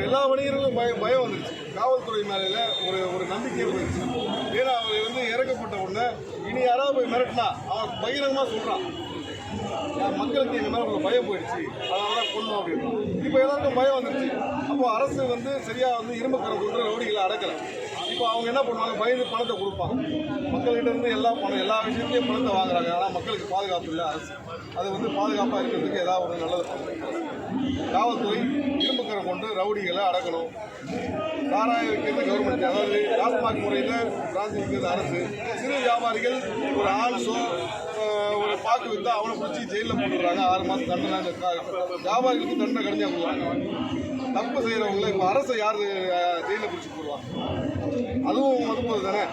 எல்லா வணிகர்களும் பயம் பயம் வந்துருச்சு காவல்துறை மேலே ஒரு ஒரு நம்பிக்கை போயிடுச்சு ஏன்னா அவர் வந்து இறக்கப்பட்ட உடனே இனி யாராவது போய் மிரட்டினா அவன் பகிரங்கமாக சொல்கிறான் மக்களுக்கு எங்கள் மேலே உள்ள பயம் போயிடுச்சு? அதனால தான் அப்படின்னு. இப்போ எல்லாருக்கும் பயம் வந்துருச்சு. அப்போ அரசு வந்து சரியாக வந்து இரும்பு கரை கொண்டு ரவுடிகளை அடக்கலை. இப்போ அவங்க என்ன பண்ணுவாங்க? பயந்து பணத்தை கொடுப்பாங்க. மக்கள்கிட்ட இருந்து எல்லா பணம் எல்லா விஷயத்துலையும் பணத்தை வாங்குறாங்க. ஆனால் மக்களுக்கு பாதுகாப்பு இல்லை அரசு. அது வந்து பாதுகாப்பாக இருக்கிறதுக்கு ஏதாவது ஒரு நல்லது காவல்துறை இரும்பு கரை கொண்டு ரவுடிகளை அடக்கணும். சாராய விற்கிறது கவர்மெண்ட் அதாவது டாஸ்மாக் முறையில் பிராந்தி விற்கிறது அரசு. சிறு வியாபாரிகள் ஒரு ஆன்ஸோ ஒரு பாக்கு அவனை பிடிச்சி ஜெயிலில் போட்டுடுறாங்க. ஆறு மாதம் தண்டனை வியாபாரிகளுக்கு தண்டனை கிடைச்சா கொடுக்குறாங்க. தப்பு செய்கிறவங்கள இப்போ அரசு யார் ஜெயிலில் பிடிச்சி போடுவாங்க? அதுவும் மதுப்போது தானே?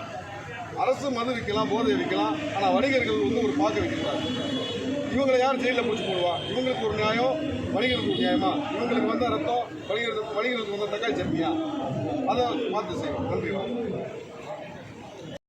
அரசு மது விற்கலாம் போதை விற்கலாம். ஆனால் வணிகர்கள் வந்து ஒரு பாக்கு வைக்கிறாங்க. இவங்களை யார் ஜெயிலில் பிடிச்சி போடுவா? இவங்களுக்கு ஒரு நியாயம் வணிகருக்கு ஒரு நியாயமா? இவங்களுக்கு வந்த ரத்தம் வணிகர்களுக்கு வணிகர்களுக்கு வந்த தக்காளி சட்னியா? அதை பார்த்து செய்வோம். நன்றி